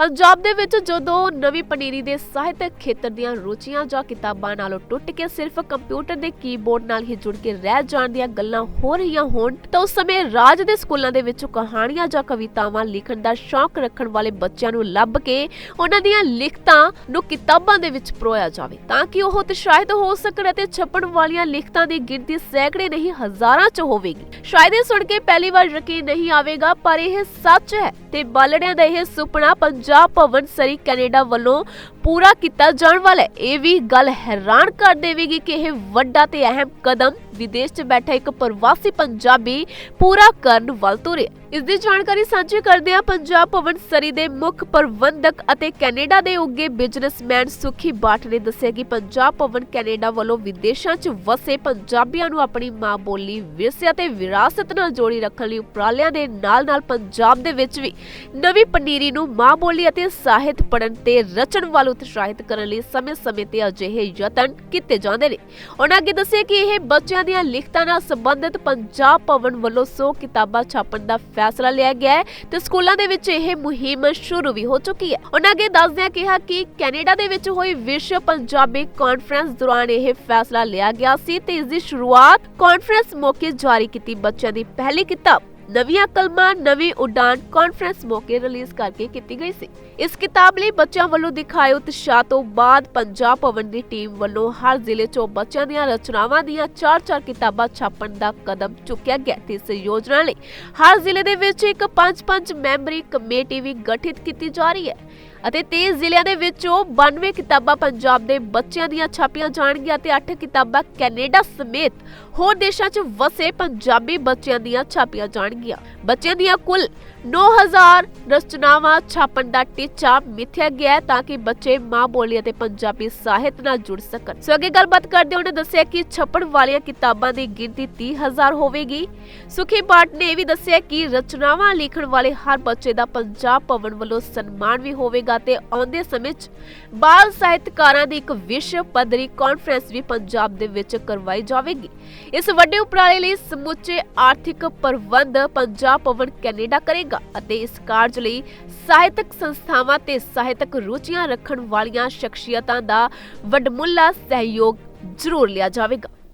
ਪੰਜਾਬ ਦੇ ਵਿੱਚ ਜਦੋਂ ਨਵੀਂ ਪਨੀਰੀ ਦੇ ਸਾਹਿਤਕ ਖੇਤਰ ਦੀਆਂ ਰੁਚੀਆਂ ਜਾਂ ਕਿਤਾਬਾਂ ਨਾਲੋਂ ਟੁੱਟ ਕੇ ਸਿਰਫ ਕੰਪਿਊਟਰ ਦੇ ਕੀਬੋਰਡ ਨਾਲ ਹੀ ਜੁੜ ਕੇ ਰਹਿ ਜਾਣ ਦੀਆਂ ਗੱਲਾਂ ਹੋ ਰਹੀਆਂ ਹੋਣ, ਤਾਂ ਉਸ ਸਮੇਂ ਰਾਜ ਦੇ ਸਕੂਲਾਂ ਦੇ ਵਿੱਚ ਕਹਾਣੀਆਂ ਜਾਂ ਕਵਿਤਾਵਾਂ ਲਿਖਣ ਦਾ ਸ਼ੌਕ ਰੱਖਣ ਵਾਲੇ ਬੱਚਿਆਂ ਨੂੰ ਲੱਭ ਕੇ ਉਹਨਾਂ ਦੀਆਂ ਲਿਖਤਾਂ ਨੂੰ ਕਿਤਾਬਾਂ ਦੇ ਵਿੱਚ ਪਰੋਇਆ ਜਾਵੇ, ਤਾਂ ਕਿ ਉਹ ਉਤਸ਼ਾਹਿਤ ਹੋ ਸਕਣ ਅਤੇ ਛਪਣ ਵਾਲੀਆਂ ਲਿਖਤਾਂ ਦੀ ਗਿਣਤੀ ਸੈਂਕੜੇ ਨਹੀਂ ਹਜ਼ਾਰਾਂ 'ਚ ਹੋਵੇਗੀ। ਸ਼ਾਇਦ ਇਹ ਸੁਣ ਕੇ ਪਹਿਲੀ ਵਾਰ ਯਕੀਨ ਨਹੀਂ ਆਵੇਗਾ, ਪਰ ਇਹ ਸੱਚ ਹੈ ਤੇ ਬਾਲੜਿਆਂ ਦਾ ਇਹ ਸੁਪਨਾ ਪੰਜਾਬ ਪੰਜਾਬ ਭਵਨ ਸਰੀ ਕੈਨੇਡਾ ਵੱਲੋਂ ਪੂਰਾ ਕੀਤਾ ਜਾਣ ਵਾਲਾ ਹੈ। ਇਹ ਵੀ ਗੱਲ ਹੈਰਾਨ ਕਰ ਦੇਵੇਗੀ ਕਿ ਇਹ ਵੱਡਾ ਤੇ ਅਹਿਮ ਕਦਮ ਵਿਦੇਸ਼ 'ਚ ਬੈਠਾ ਇੱਕ ਪ੍ਰਵਾਸੀ ਪੰਜਾਬੀ ਪੂਰਾ ਕਰਨ ਵੱਲ ਤੁਰਿਆ। ਇਸ ਦੀ ਜਾਣਕਾਰੀ ਸਾਂਝੀ ਕਰਦੇ ਹਾਂ ਪੰਜਾਬ ਭਵਨ ਸਰੀ ਦੇ ਮੁੱਖ ਪ੍ਰਬੰਧਕ ਅਤੇ ਕੈਨੇਡਾ ਦੇ ਉੱਗੇ ਬਿਜ਼ਨਸਮੈਨ ਸੁਖੀ ਬਾਟ ਨੇ ਦੱਸਿਆ ਕਿ ਪੰਜਾਬ ਭਵਨ ਕੈਨੇਡਾ ਵੱਲੋਂ ਵਿਦੇਸ਼ਾਂ 'ਚ ਵਸੇ ਪੰਜਾਬੀਆਂ ਨੂੰ ਆਪਣੀ ਮਾਂ ਬੋਲੀ, ਵਿਰਸੇ ਅਤੇ ਵਿਰਾਸਤ ਨਾਲ ਜੋੜੀ ਰੱਖਣ ਲਈ ਉਪਰਾਲਿਆਂ ਦੇ ਨਾਲ-ਨਾਲ ਪੰਜਾਬ ਦੇ ਵਿੱਚ ਵੀ ਨਵੀਂ ਪਨੀਰੀ ਨੂੰ ਮਾਂ ਬੋਲੀ ਅਤੇ ਸਾਹਿਤ ਪੜ੍ਹਨ ਤੇ ਰਚਣ ਵੱਲ ਉਤਸ਼ਾਹਿਤ ਕਰਨ ਲਈ ਸਮੇਂ-ਸਮੇਂ ਤੇ ਅਜਿਹੇ ਯਤਨ ਕੀਤੇ ਜਾਂਦੇ ਨੇ। ਉਹਨਾਂ ਅੱਗੇ ਦੱਸਿਆ ਕਿ ਇਹ ਬੱਚਿਆਂ ਦੀਆਂ ਲਿਖਤਾਂ ਨਾਲ ਸੰਬੰਧਿਤ ਪੰਜਾਬ ਭਵਨ ਵੱਲੋਂ 100 ਕਿਤਾਬਾਂ ਛਾਪਣ ਦਾ ਫੈਸਲਾ ਲਿਆ ਗਿਆ ਹੈ ਤੇ ਸਕੂਲਾਂ ਦੇ ਵਿੱਚ ਇਹ ਮੁਹਿੰਮ ਸ਼ੁਰੂ ਵੀ ਹੋ ਚੁੱਕੀ ਹੈ। ਉਹਨਾਂ ਅੱਗੇ ਦੱਸਦਿਆਂ ਕਿਹਾ ਕਿ ਕੈਨੇਡਾ ਦੇ ਵਿੱਚ ਹੋਈ ਵਿਸ਼ਵ ਪੰਜਾਬੀ ਕਾਨਫਰੰਸ ਦੌਰਾਨ ਇਹ ਫੈਸਲਾ ਲਿਆ ਗਿਆ ਸੀ ਤੇ ਇਸ ਦੀ ਸ਼ੁਰੂਆਤ ਕਾਨਫਰੰਸ ਮੌਕੇ ਜਾਰੀ ਕੀਤੀ ਬੱਚਿਆਂ ਦੀ ਪਹਿਲੀ ਕਿਤਾਬ ਨਵੀਆਂ ਕਲਮਾਂ ਨਵੀਂ ਉਡਾਨ ਕਾਨਫਰੰਸ ਮੌਕੇ ਰਿਲੀਜ਼ ਕਰਕੇ ਕੀਤੀ ਗਈ ਸੀ। ਇਸ ਕਿਤਾਬ ਲਈ ਬੱਚਿਆਂ ਵੱਲੋਂ ਦਿਖਾਏ ਉਤਸ਼ਾਹ ਤੋਂ ਬਾਅਦ ਪੰਜਾਬ ਭਵਨ ਦੀ ਟੀਮ ਵੱਲੋਂ ਹਰ ਜ਼ਿਲ੍ਹੇ 'ਚੋਂ ਬੱਚਿਆਂ ਦੀਆਂ ਰਚਨਾਵਾਂ ਦੀਆਂ 4-4 ਕਿਤਾਬਾਂ ਛਾਪਣ ਦਾ ਕਦਮ ਚੁੱਕਿਆ ਗਿਆ। ਤੇ ਇਸ ਯੋਜਨਾ ਲਈ ਹਰ ਜ਼ਿਲ੍ਹੇ ਦੇ ਵਿੱਚ ਇੱਕ 5-5 ਮੈਂਬਰੀ ਕਮੇਟੀ ਵੀ ਗਠਿਤ ਕੀਤੀ ਜਾ ਰਹੀ ਹੈ। ਅਤੇ 23 ਜ਼ਿਲ੍ਹਿਆਂ ਦੇ ਵਿੱਚੋਂ 92 ਕਿਤਾਬਾਂ ਪੰਜਾਬ ਦੇ ਬੱਚਿਆਂ ਦੀਆਂ ਛਾਪੀਆਂ ਜਾਣਗੀਆਂ ਤੇ 8 ਕਿਤਾਬਾਂ ਕੈਨੇਡਾ ਸਮੇਤ ਹੋਰ ਦੇਸ਼ਾਂ 'ਚ ਵਸੇ ਪੰਜਾਬੀ ਬੱਚਿਆਂ ਦੀਆਂ ਛਾਪੀਆਂ ਜਾਣਗੀਆਂ। ਬੱਚਿਆਂ ਦੀਆਂ ਕੁੱਲ 9000 ਰਚਨਾਵਾਂ ਛਾਪਣ ਦਾ ਟੀਚਾ ਮਿੱਥਿਆ ਗਿਆ ਹੈ ਤਾਂ ਕਿ ਬੱਚੇ ਮਾਂ ਬੋਲੀ ਅਤੇ ਪੰਜਾਬੀ ਸਾਹਿਤ ਨਾਲ ਜੁੜ ਸਕਣ। ਸੋ ਅੱਗੇ ਗੱਲਬਾਤ ਕਰਦੇ ਉਹਨੇ ਦੱਸਿਆ ਕਿ ਛਪਣ ਵਾਲੀਆਂ ਕਿਤਾਬਾਂ ਦੀ ਗਿਣਤੀ 30000 ਹੋਵੇਗੀ। ਸੁਖੀ ਪਾਠ ਨੇ ਇਹ ਵੀ ਦੱਸਿਆ ਕਿ ਰਚਨਾਵਾਂ ਲਿਖਣ ਵਾਲੇ ਹਰ ਬੱਚੇ ਦਾ ਪੰਜਾਬ ਭਵਨ ਵੱਲੋਂ ਸਨਮਾਨ ਵੀ ਹੋਵੇਗਾ। ਤੇ ਆਉਂਦੇ ਸਮੇਂ 'ਚ ਬਾਲ ਸਾਹਿਤਕਾਰਾਂ ਦੀ ਇੱਕ ਵਿਸ਼ਵ ਪੱਧਰੀ ਕਾਨਫਰੰਸ ਵੀ ਪੰਜਾਬ ਦੇ ਵਿੱਚ ਕਰਵਾਈ ਜਾਵੇਗੀ। ਇਸ ਵੱਡੇ ਉਪਰਾਲੇ ਲਈ ਸਮੁੱਚੇ ਆਰਥਿਕ ਪ੍ਰਬੰਧ ਪੰਜਾਬ ਭਵਨ ਕੈਨੇਡਾ ਕਰੇਗਾ ਅਤੇ ਇਸ ਕਾਰਜ ਲਈ ਸਾਹਿਤਕ ਸੰਸਥਾਵਾਂ ਤੇ ਸਾਹਿਤਕ ਰੁਚੀਆਂ ਰੱਖਣ ਵਾਲੀਆਂ ਸ਼ਖਸੀਅਤਾਂ ਦਾ ਵੱਡਮੁੱਲਾ ਸਹਿਯੋਗ ਜ਼ਰੂਰ ਲਿਆ ਜਾਵੇਗਾ।